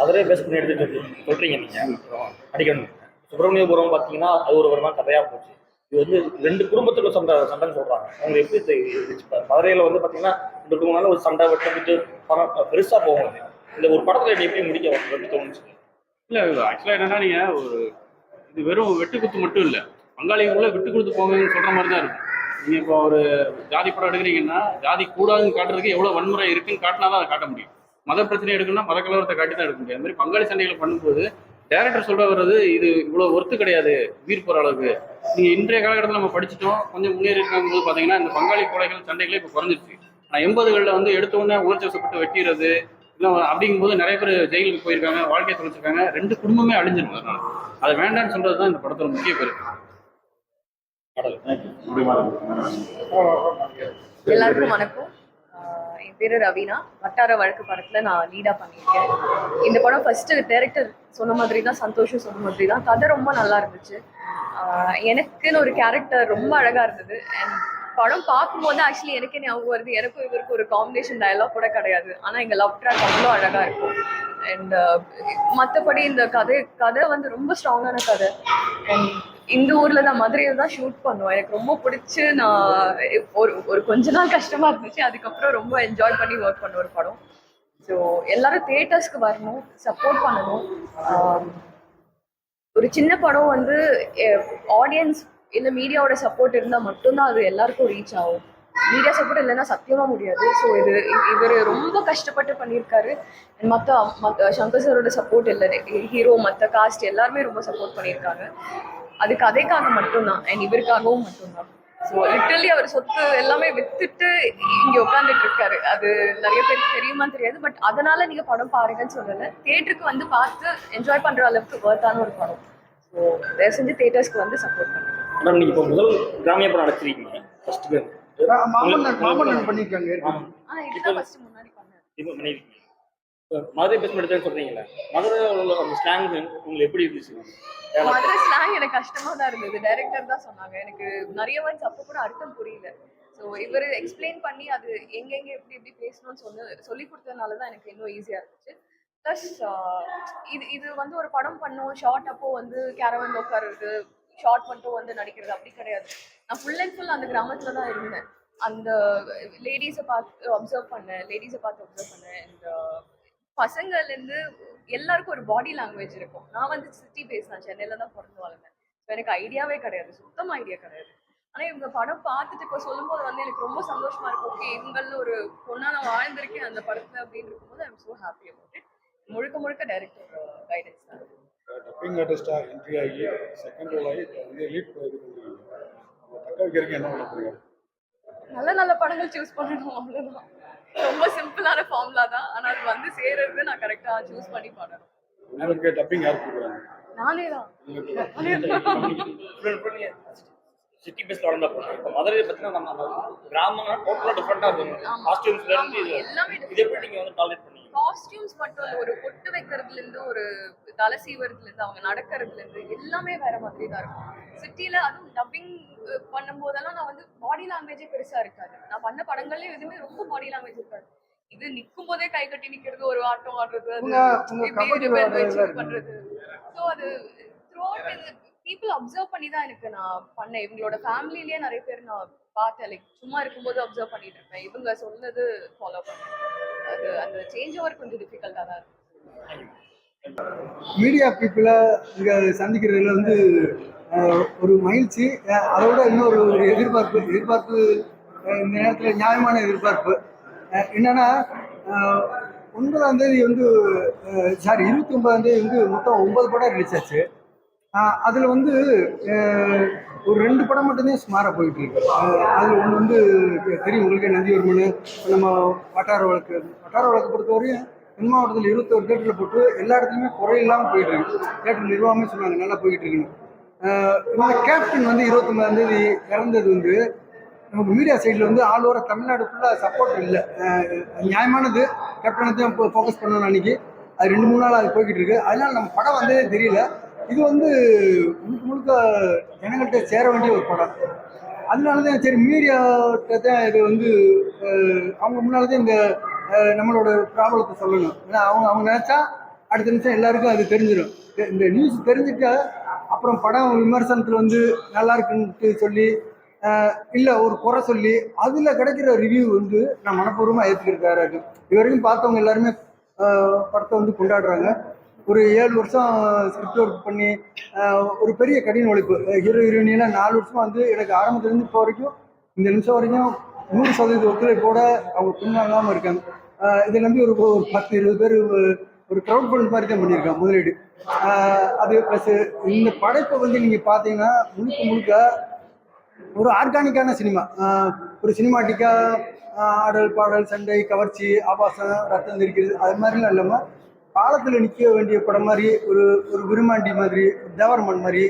அதிலே பேஸ் பண்ணி எடுத்து சொல்லி சொல்றீங்க நீங்க. அடிக்கணும். சுப்பிரமணியபுரம் பார்த்தீங்கன்னா அது ஒரு வருமா கதையாக போச்சு. இது வந்து ரெண்டு குடும்பத்துக்கு சண்டை சண்டைன்னு சொல்கிறாங்க அவங்க எப்படி மதுரையில் வந்து பார்த்தீங்கன்னா இந்த குடும்பம்னால ஒரு சண்டை வெட்டப்பட்டு பணம் பெருசாக போகும் இந்த ஒரு படத்தில் இது எப்படி முடிக்க எப்படி தோணுச்சு? இல்லை ஆக்சுவலாக என்னன்னா நீங்கள் ஒரு இது வெறும் வெட்டுக்குத்து மட்டும் இல்லை. பங்காளிக்குள்ள விட்டு கொடுத்து போங்கன்னு சொல்கிற மாதிரி தான் இருக்கும். நீங்கள் இப்போ ஒரு ஜாதி படம் எடுக்கிறீங்கன்னா ஜாதி கூடாதுன்னு காட்டுறதுக்கு எவ்வளோ வன்முறை இருக்குன்னு காட்டினா தான் அதை காட்ட முடியும். மத பிரச்சனை எடுக்கணும்னா மத கலவரத்தை காட்டி தான் எடுக்க முடியும். அது மாதிரி பங்காளி சண்டைகளை பண்ணும்போது டேரக்டர் சொல்ற வர்றது இது இவ்வளோ ஒர்த்து கிடையாது உயிர் போகிற அளவுக்கு. நீங்கள் இன்றைய காலகட்டத்தில் நம்ம படிச்சிட்டோம் கொஞ்சம் முன்னேறி இருக்கும்போது பார்த்தீங்கன்னா இந்த பங்காளி கொலைகள் சண்டைகளே இப்போ குறைஞ்சிருச்சு. ஆனால் எண்பதுகளில் வந்து எடுத்த உடனே உணர்ச்சி வசப்பட்டு வெட்டிடுறது இல்லை அப்படிங்கும்போது நிறைய பேர் ஜெயிலுக்கு போயிருக்காங்க வாழ்க்கையை தொலைச்சிருக்காங்க ரெண்டு குடும்பமே அழிஞ்சிரும் அதனால. அதை வேண்டாம்னு சொல்றது தான் இந்த படத்தோட முக்கிய கருத்து. எல்லாருக்கும் வணக்கம். பேர் ரவீனா. வட்டார வழக்கு படத்தில் நான் லீடாக பண்ணியிருக்கேன். இந்த படம் ஃபஸ்ட்டு டேரக்டர் சொன்ன மாதிரி தான் சந்தோஷம் சொன்ன மாதிரி தான் கதை ரொம்ப நல்லா இருந்துச்சு. எனக்குன்னு ஒரு கேரக்டர் ரொம்ப அழகாக இருந்தது. அண்ட் படம் பார்க்கும்போது ஆக்சுவலி எனக்கே ஞாபகம் வருது. எனக்கும் இவருக்கு ஒரு காம்பினேஷன் டயலாக் கூட கிடையாது. ஆனால் எங்கள் லவ் ட்ராக் அவ்வளோ அழகாக இருக்கும். அண்ட் மற்றபடி இந்த கதை கதை வந்து ரொம்ப ஸ்ட்ராங்கான கதை. அண்ட் இந்த ஊரில் தான் மதுரையில் தான் ஷூட் பண்ணுவோம் எனக்கு ரொம்ப பிடிச்சி நான் ஒரு ஒரு கொஞ்ச நாள் கஷ்டமாக இருந்துச்சு. அதுக்கப்புறம் ரொம்ப என்ஜாய் பண்ணி ஒர்க் பண்ண ஒரு படம். ஸோ எல்லாரும் தியேட்டர்ஸ்க்கு வரணும் சப்போர்ட் பண்ணணும். ஒரு சின்ன படம் வந்து ஆடியன்ஸ் இல்லை மீடியாவோட சப்போர்ட் இருந்தால் மட்டும்தான் அது எல்லாருக்கும் ரீச் ஆகும். மீடியா சப்போர்ட் இல்லைன்னா சத்தியமாக முடியாது. ஸோ இது இவர் ரொம்ப கஷ்டப்பட்டு பண்ணியிருக்காரு. மற்ற மற்ற சங்கர் சாரோட சப்போர்ட் இல்லை. ஹீரோ மற்ற காஸ்ட் எல்லாருமே ரொம்ப சப்போர்ட் பண்ணியிருக்காங்க. அது கதைக்காக மட்டும்தான். அண்ட் இவருக்காகவும் மட்டும்தான். ஸோ லிட்டரலி அவர் சொத்து எல்லாமே வித்துட்டு இங்கே உட்காந்துட்டு இருக்காரு. அது நிறைய பேருக்கு தெரியுமா தெரியாது. பட் அதனால நீங்க படம் பாருங்கன்னு சொல்லலை. தேட்டருக்கு வந்து பார்த்து என்ஜாய் பண்ற அளவுக்கு ஒர்த்தான ஒரு படம். ஸோ தயவு செஞ்சு தேட்டர்ஸ்க்கு வந்து சப்போர்ட் பண்ணுங்க. மேடம் நீங்க இப்போ முதல் கிராமிய படம் நடத்திருக்கீங்க ஃபர்ஸ்ட் பேர் பண்ணியிருக்காங்க இப்ப மதுரை பேஸ் எடுத்தேன்னு சொல்றீங்கல்ல மதுரை உள்ள அந்த ஸ்லாங் உங்களுக்கு எப்படி இருந்துச்சு? மதுரை ஸ்லாங் எனக்கு கஷ்டமா தான் இருந்தது. டைரக்டர் தான் சொன்னாங்க. எனக்கு நிறைய வேர்ட்ஸ் அப்போ கூட அர்த்தம் புரியல. ஸோ இவர் எக்ஸ்பிளைன் பண்ணி அது எங்கெங்க எப்படி எப்படி பேசணும்னு சொன்ன சொல்லி கொடுத்ததுனால தான் எனக்கு இன்னும் ஈஸியாக இருந்துச்சு. ப்ளஸ் இது இது வந்து ஒரு படம் பண்ணோம். ஷார்ட் அப்போ வந்து கேரவன் உட்காருறது ஷார்ட் மட்டும் வந்து நடிக்கிறது அப்படி கிடையாது. நான் ஃபுல் அண்ட் ஃபுல் அந்த கிராமத்துல தான் இருந்தேன். அந்த லேடிஸை பார்த்து அப்சர்வ் பண்ணேன். லேடிஸை பார்த்து அப்சர்வ் பண்ணேன். இந்த uh, பசங்கள்லேருந்து எல்லாருக்கும் ஒரு பாடி லாங்குவேஜ் இருக்கும். நான் வந்து சிட்டி பேசினேன் சென்னையில தான் பிறந்து வளர்ந்தேன். ஸோ எனக்கு ஐடியாவே கிடையாது. சுத்தமாக ஐடியா கிடையாது. ஆனால் இவங்க படம் பார்த்துட்டு இப்போ சொல்லும்போது வந்து எனக்கு ரொம்ப சந்தோஷமா இருக்கும் ஓகே இவங்கள ஒரு பொண்ணா நான் வாழ்ந்திருக்கேன் அந்த படத்தில் அப்படின்னு இருக்கும்போது I'm so happy about it முழுக்க முழுக்க டைரக்டர் கைடன்ஸ் uh, தான். டப்பிங் ஆர்டிஸ்டா என்ட்ரி ஆகி செகண்ட் ரோல் ஆகி இப்போ வந்து லீட் இது பண்ணுறீங்க தக்க வைக்கிறதுக்கு என்ன பண்ண போறீங்க? நல்ல நல்ல படங்கள் சூஸ் பண்ணணும் அவ்வளவுதான். ரொம்ப சிம்பிளான ஃபார்முலா தான். ஆனா அது வந்து சேர்றது நான் கரெக்டா சூஸ் பண்ணி பண்ணணும் உங்களுக்கு டப்பிங் யார் கொடுக்குறாங்க? நானே தான். சிட்டி பேஸ்ல வளர்ந்த பொண்ணு இப்போ மதுரையை பத்தினா நம்ம அந்த கிராமங்கள் டோட்டலாக டிஃப்ரெண்டாக இருக்கும். காஸ்டியூம்ஸ்ல இருந்து இது. எப்படி நீங்க வந்து டாலரேட் பண்ணீங்க? காஸ்டியூம்ஸ் மட்டும் இல்ல ஒரு பொட்டு வைக்கிறதுல இருந்து ஒரு தலை சீவறதுல இருந்து அவங்க நடக்கிறதுல இருந்து எல்லாமே வேற மாதிரி தான் இருக்கும். சிட்டில அதுவும் டப்பிங் பண்ணும்போதெல்லாம் நான் வந்து பாடி லாங்குவேஜே பெருசா இருக்காது. நான் பண்ண படங்கள்லயும் எதுவுமே ரொம்ப பாடி லாங்குவேஜ் இருக்காது. இது நிக்கும் போதே கை கட்டி நிக்கிறது ஒரு ஆட்டம் ஆடுறது அது. பண்றது. ஸோ அது த்ரூ அவுட் பீப்புள் அப்சர்வ் பண்ணி தான் எனக்கு நான் பண்ணேன். இவங்களோட ஃபேமிலிலேயே நிறைய பேர் நான் பார்த்தேன். லைக் சும்மா இருக்கும்போது அப்சர்வ் பண்ணிட்டு இருப்பேன். இவங்க சொன்னது ஃபாலோ பண்ணேன் அது அந்த சேஞ்ச் ஓவர் கொஞ்சம் டிஃபிகல்ட்டாக தான் இருக்கும். மீடியா பீப்புளை இங்கே சந்திக்கிறதுல வந்து ஒரு மகிழ்ச்சி அஹ், அதோட இன்னொரு ஒரு எதிர்பார்ப்பு எதிர்பார்ப்பு இந்த நேரத்தில் நியாயமான எதிர்பார்ப்பு. அஹ், என்னன்னா ஒன்பதாம் தேதி வந்து சாரி இருபத்தி ஒன்பதாம் தேதி வந்து மொத்தம் ஒன்பது படம் ரிலீஸ் ஆச்சு. அதில் வந்து ஒரு ரெண்டு படம் மட்டும்தான் சுமாராக போயிட்டு இருக்கு. அதில் ஒன்று வந்து தெரியும் உங்களுக்கே நந்திவர்மன். நம்ம வட்டார வழக்கு. வட்டார வழக்கு பொறுத்தவரையும் தென் மாவட்டத்தில் இருபத்தோரு தேட்டரில் போட்டு எல்லா இடத்துலையுமே குறையில்லாமல் போயிட்டு இருக்கு. தேட்டர் நிர்வாகமே சொன்னாங்க நல்லா போயிட்டு இருக்குன்னு. இவங்க கேப்டன் வந்து இருபத்தொன்பதாம் தேதி இறந்தது வந்து நமக்கு மீடியா சைடில் வந்து ஆல் ஓவர் தமிழ்நாடு ஃபுல்லாக சப்போர்ட் இல்லை. நியாயமானது. கேப்டனை தான் ஃபோக்கஸ் பண்ணணும் அன்னைக்கு. அது ரெண்டு மூணு நாள் அது போய்கிட்டு இருக்கு. அதனால நம்ம படம் வந்ததே தெரியல. இது வந்து முழுக்க முழுக்க ஜனங்கள்கிட்ட சேர வேண்டிய ஒரு படம். அதனால தான் சரி மீடியாட்ட தான் இது வந்து அவங்க முன்னால் தான் இந்த நம்மளோட ப்ராப்ளத்தை சொல்லணும். ஏன்னா அவங்க அவங்க நினச்சா அடுத்த நிமிஷம் எல்லாருக்கும் அது தெரிஞ்சிடும் இந்த நியூஸ் தெரிஞ்சுட்டா அப்புறம் படம் விமர்சனத்தில் வந்து நல்லா இருக்குன்ட்டு சொல்லி இல்லை ஒரு குறை சொல்லி அதில் கிடைக்கிற ரிவ்யூ வந்து நான் மனப்பூர்வமாக ஏற்றுக்கிருக்காரு இது வரைக்கும் பார்த்தவங்க எல்லாருமே படத்தை வந்து கொண்டாடுறாங்க. ஒரு ஏழு வருஷம் ஸ்கிரிப்ட் ஒர்க் பண்ணி ஒரு பெரிய கடின உழைப்பு. ஹீரோ ஹீரோயினியெல்லாம் நாலு வருஷம் வந்து எனக்கு ஆரம்பத்துலேருந்து இப்போ வரைக்கும் இந்த நிமிஷம் வரைக்கும் நூறு சதவீத ஒத்துழைப்போட அவங்க பின்வாங்காமல் இருக்காங்க. இதை நம்பி ஒரு ஒரு பத்து இருபது பேர் ஒரு க்ரௌட் ஃபண்ட் மாதிரி தான் பண்ணியிருக்காங்க முதலீடு. அது ப்ளஸ் இந்த படைப்பை வந்து நீங்கள் பார்த்தீங்கன்னா முழுக்க முழுக்க ஒரு ஆர்கானிக்கான சினிமா. ஒரு சினிமாட்டிக்காக ஆடல் பாடல் சண்டை கவர்ச்சி ஆபாசம் ரத்தம் தெரிக்கிறது அது மாதிரிலாம் இல்லாமல் பாலத்தில் நிற்க வேண்டிய படம் மாதிரி ஒரு ஒரு விருமாண்டி மாதிரி ஒரு தேவரமன் மாதிரி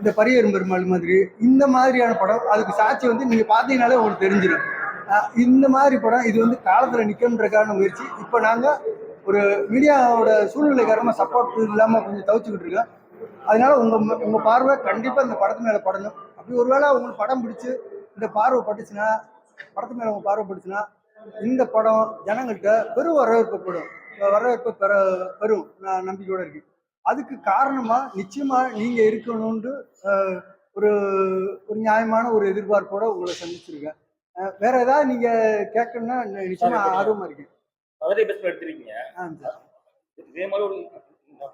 இந்த பரியரும் பெருமாள் மாதிரி இந்த மாதிரியான படம் அதுக்கு சாட்சி வந்து நீங்கள் பார்த்தீங்கனாலே உங்களுக்கு தெரிஞ்சிடும் இந்த மாதிரி படம் இது வந்து காலத்தில் நிற்கணுன்றக்கான முயற்சி. இப்போ நாங்கள் ஒரு மீடியாவோட சூழ்நிலை காரணமாக சப்போர்ட் இல்லாமல் கொஞ்சம் தவிச்சுக்கிட்டு இருக்கோம். அதனால உங்கள் உங்கள் பார்வை கண்டிப்பாக இந்த படத்து மேலே படணும். அப்படி ஒருவேளை உங்களுக்கு படம் பிடிச்சி இந்த பார்வை பட்டுச்சுன்னா படத்து மேலே உங்கள் பார்வை பட்டுச்சுன்னா இந்த படம் ஜனங்கள்கிட்ட பெரும் வரவேற்பப்படும் வரவேற்பு பெற பெறும் நான் நம்பிக்கையோட இருக்கு அதுக்கு காரணமா நிச்சயமா நீங்க இருக்கணும்னு ஒரு ஒரு நியாயமான ஒரு எதிர்பார்ப்போட உங்களை சந்திச்சிருக்கேன். வேற ஏதாவது நீங்க கேட்கணும்னா நிச்சயமா ஆர்வமா இருக்கேன். மதுரை பெஸ்ட் எடுத்திருக்கீங்க. இதே மாதிரி ஒரு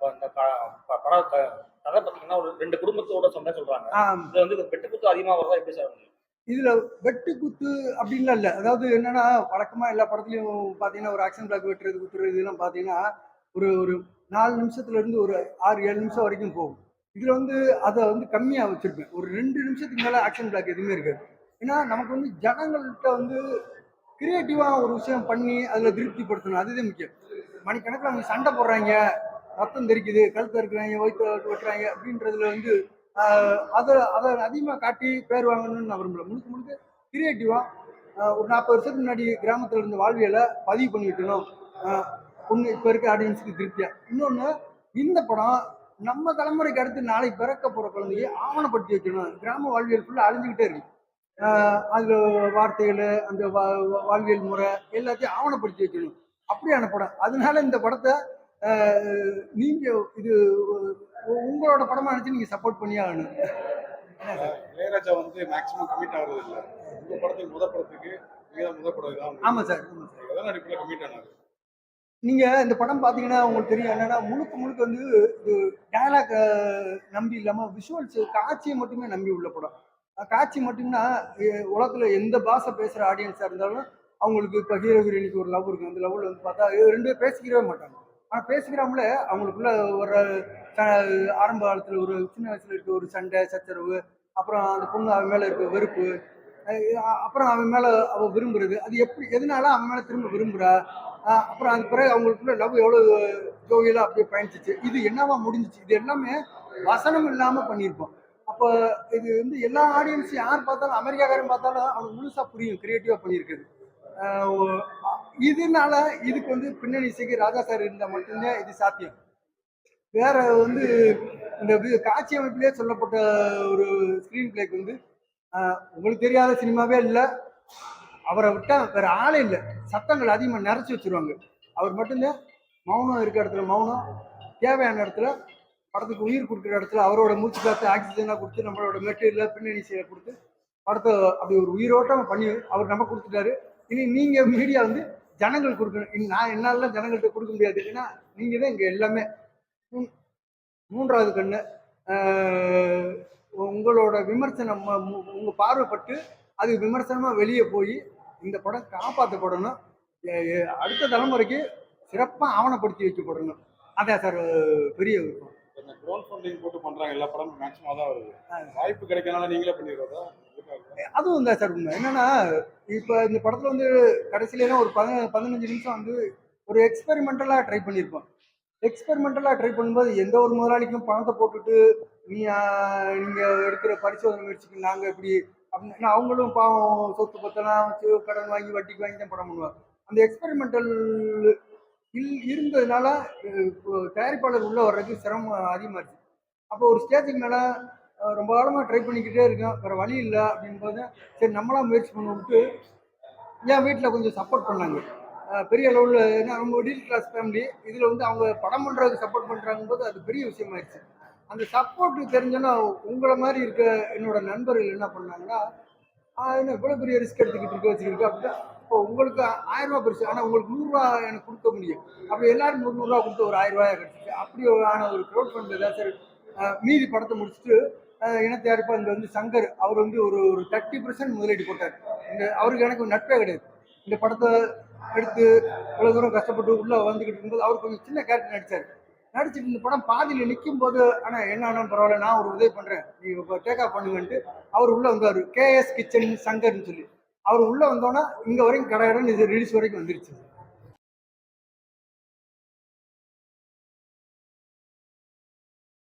படம் கதை பார்த்தீங்கன்னா ஒரு ரெண்டு குடும்பத்தோட சொன்ன சொல்றாங்க. இது வந்து வெட்டு குத்து அதிகமாக வரதா எப்படி சார் இதுல வெட்டு குத்து அப்படின்லாம் இல்லை. அதாவது என்னன்னா வழக்கமா எல்லா படத்துலயும் பாத்தீங்கன்னா ஒரு ஆக்ஷன் பிளாக் வெட்டுறது குத்துறது இதெல்லாம் பாத்தீங்கன்னா ஒரு ஒரு நாலு நிமிஷத்துல இருந்து ஒரு ஆறு ஏழு நிமிஷம் வரைக்கும் போகும். இதுல வந்து அதை வந்து கம்மியா வச்சிருப்பேன். ஒரு ரெண்டு நிமிஷத்துக்கு மேல ஆக்ஷன் பிளாக் எதுவுமே இருக்காது. ஏன்னா நமக்கு வந்து ஜனங்கள்கிட்ட வந்து கிரியேட்டிவா ஒரு விஷயம் பண்ணி அதுல திருப்திப்படுத்தணும். அதுதான் முக்கியம். மணிக்கணக்கில் அவங்க சண்டை போடுறாங்க. ரத்தம் தெரிக்குது. கழுத்து இருக்கிறாங்க வயிற்று வெட்டுறாங்க அப்படின்றதுல வந்து அதை அதை அதிகமாக காட்டி பேர் வாங்கணும்னு நான் விரும்பல. முழுக்க முழுக்க கிரியேட்டிவாக ஒரு நாற்பது வருஷத்துக்கு முன்னாடி கிராமத்தில் இருந்த வாழ்வியலை பதிவு பண்ணி வைக்கணும் ஒன்று இப்போ இருக்க ஆடியன்ஸுக்கு திருப்தியாக இன்னொன்று இந்த படம் நம்ம தலைமுறைக்கு அடுத்து நாளைக்கு பிறக்க போகிற குழந்தைய ஆவணப்படுத்தி வைக்கணும். கிராம வாழ்வியல் ஃபுல்லாக அழிஞ்சுக்கிட்டே இருக்கு. அதில் வார்த்தைகள் அந்த வா- வாழ்வியல் முறை எல்லாத்தையும் ஆவணப்படுத்தி வைக்கணும். அப்படியான படம். அதனால இந்த படத்தை நீங்கள் இது உங்களோட படமா நினைச்சு நீங்க சப்போர்ட் பண்ணி ஆகணும். இளையராஜா வந்து மேக்ஸிமம் கமிட் ஆகுறது இல்ல. உங்க படத்துக்கு முத படத்துக்கு நீங்க தான் முத படம் இதான் ஆமா சார் ஆமா சார். எதனா அடிப்படையில் கமிட் ஆனாரு. நீங்க இந்த படம் பாத்தீங்கன்னா உங்களுக்கு தெரியும் என்னன்னா முழுக்க முழுக்க வந்து டயலாக் நம்பி இல்லாம விஷுவல்ஸ் காட்சியை மட்டுமே நம்பி உள்ள படம். காட்சி மட்டும்னா உலகத்துல எந்த பாஷை பேசுற ஆடியன்ஸா இருந்தாலும் அவங்களுக்கு இப்போ ஹீரோ ஹீரோயினுக்கு ஒரு லவ் இருக்கும். அந்த லவ்ல வந்து பார்த்தா ரெண்டு பேரும் பேசிக்கிறவே மாட்டாங்க. ஆனால் பேசிக்கிறாமல அவங்களுக்குள்ள ஒரு ச- ஆரம்ப காலத்தில் ஒரு சின்ன வயசுல இருக்க ஒரு சண்டை சச்சரவு அப்புறம் அந்த பொண்ணு அவன் மேலே இருக்க வெறுப்பு அப்புறம் அவன் மேலே அவள் விரும்புறது. அது எப்படி எதனால அவன் மேலே திரும்ப விரும்புகிறா அப்புறம் அது பிறகு அவங்களுக்குள்ள லவ் எவ்வளோ ஜோவியெல்லாம் அப்படியே பயணிச்சிச்சு. இது என்னவா முடிஞ்சிச்சு? இது எல்லாமே வசனம் இல்லாமல் பண்ணியிருப்போம். அப்போ இது வந்து எல்லா ஆடியன்ஸ் யார் பார்த்தாலும் அமெரிக்காக்காரன் பார்த்தாலும் அவனுக்கு முழுசாக புரியும் க்ரியேட்டிவாக பண்ணியிருக்குது இதனால இதுக்கு வந்து பின்னணி இசைக்கு ராஜா சார் இருந்தால் மட்டும்தான் இது சாத்தியம். வேற வந்து இந்த காட்சி அமைப்பிலே சொல்லப்பட்ட ஒரு ஸ்க்ரீன் பிளேக்கு வந்து உங்களுக்கு தெரியாத சினிமாவே இல்லை. அவரை விட்டா வேற ஆளே இல்லை. சத்தங்கள் அதிகமாக நிறைச்சி வச்சிருவாங்க. அவர் மட்டும்தான் மௌனம் இருக்கிற இடத்துல மௌனம். தேவையான இடத்துல படத்துக்கு உயிர் கொடுக்குற இடத்துல அவரோட மூச்சு காத்து ஆக்சிஜனாக கொடுத்து நம்மளோட மெட்டீரியல் பின்னணி செய்ய கொடுத்து படத்தை அப்படி ஒரு உயிரோட்டம் பண்ணி அவர் நம்ம கொடுத்துட்டாரு. இனி நீங்கள் மீடியா வந்து ஜனங்கள் கொடுக்கணும். நான் என்னால ஜனங்கள்கிட்ட கொடுக்க முடியாது. ஏன்னா நீங்கள் தான் இங்கே எல்லாமே. மூ- மூன்றாவது கண்ணு உங்களோட விமர்சனம் உங்கள் பார்வைப்பட்டு அது விமர்சனமாக வெளியே போய் இந்த படம் காப்பாற்றப்படணும் அடுத்த தலைமுறைக்கு சிறப்பாக ஆவணப்படுத்தி வைக்கப்படணும். அதான் சார் பெரிய விருப்பம். இந்த க்ரௌண்ட் ஃபண்டிங் போட்டு பண்றாங்க எல்லா படமும் மேக்ஸிமம் தான் வருது. வாய்ப்பு கிடைக்கனால நீங்களே பண்ணிடுறதா? அதுவும் தான் சார் உண்மை. என்னன்னா இப்போ இந்த படத்துல வந்து கடைசியில ஒரு பதின பதினஞ்சு நிமிஷம் வந்து ஒரு எக்ஸ்பெரிமெண்டலாக ட்ரை பண்ணியிருப்போம் எக்ஸ்பெரிமெண்டலாக ட்ரை பண்ணும்போது எந்த ஒரு முதலாளிக்கும் பணத்தை போட்டுட்டு நீ ஆஹ், நீங்க எடுக்கிற பரிசோதனை முயற்சிக்கு நாங்க இப்படி அப்படின்னு அவங்களும் பாவம் சொத்து பத்தெல்லாம் வச்சு கடன் வாங்கி வட்டிக்கு வாங்கி தான் படம் பண்ணுவாங்க. அந்த எக்ஸ்பெரிமெண்டல் இல் இருந்ததுனால தயாரிப்பாளர் உள்ளே வர்றதுக்கு சிரமம் அதிகமாக அப்போ ஒரு ஸ்டேஜுக்கு மேலே ரொம்ப காலமாக ட்ரை பண்ணிக்கிட்டே இருக்கேன். வேறு வழி இல்லை அப்படின்போது சரி நம்மளா முயற்சி பண்ண விட்டு என் வீட்டில் கொஞ்சம் சப்போர்ட் பண்ணாங்க. பெரிய அளவில் ஏன்னா அவங்க மிடில் கிளாஸ் ஃபேமிலி இதில் வந்து அவங்க படம் பண்ணுறதுக்கு சப்போர்ட் பண்ணுறாங்க போது அது பெரிய விஷயமாயிருச்சு அந்த சப்போர்ட் தெரிஞ்சோன்னா உங்களை மாதிரி இருக்க என்னோட நண்பர்கள் என்ன பண்ணாங்கன்னா என்ன இவ்வளோ பெரிய ரிஸ்க் எடுத்துக்கிட்டு இருக்க வச்சுக்கிட்டு அப்படின்னா இப்போ உங்களுக்கு ஆயிரம் ரூபா பெருசு ஆனால் உங்களுக்கு நூறுரூவா எனக்கு கொடுக்க முடியும். அப்படி எல்லாரும் நூறு நூறுரூவா கொடுத்து ஒரு ஆயிரம் ரூபாயா கிடச்சிச்சு அப்படி ஒரு ஆன ஒரு க்ரௌட் ஃபண்ட் ஏதாவது சார் மீதி படத்தை முடிச்சுட்டு இனத்தயாரிப்பாக இந்த இங்கே வந்து சங்கர் அவர் வந்து ஒரு ஒரு தேர்ட்டி பர்சன்ட் முதலீடு போட்டார். இந்த அவருக்கு எனக்கு நட்பே கிடையாது. இந்த படத்தை எடுத்து இவ்வளோ தூரம் கஷ்டப்பட்டு உள்ளே வந்துக்கிட்டு இருக்கும்போது அவர் கொஞ்சம் சின்ன கேரக்டர் நடிச்சார். நடிச்சிட்டு இந்த படம் பாதியில் நிற்கும் போது ஆனால் என்ன பரவாயில்ல நான் ஒரு உதவி பண்ணுறேன் நீங்கள் இப்போ டேக் ஆஃப் பண்ணுங்கன்ட்டு அவர் உள்ளே வந்தார். கேஎஸ் கிச்சன் சங்கர்னு சொல்லி. அவர் உள்ளே வந்தோன்னா இங்கே வரைக்கும் கடை இடம் இது ரிலீஸ் வரைக்கும் வந்துருச்சு.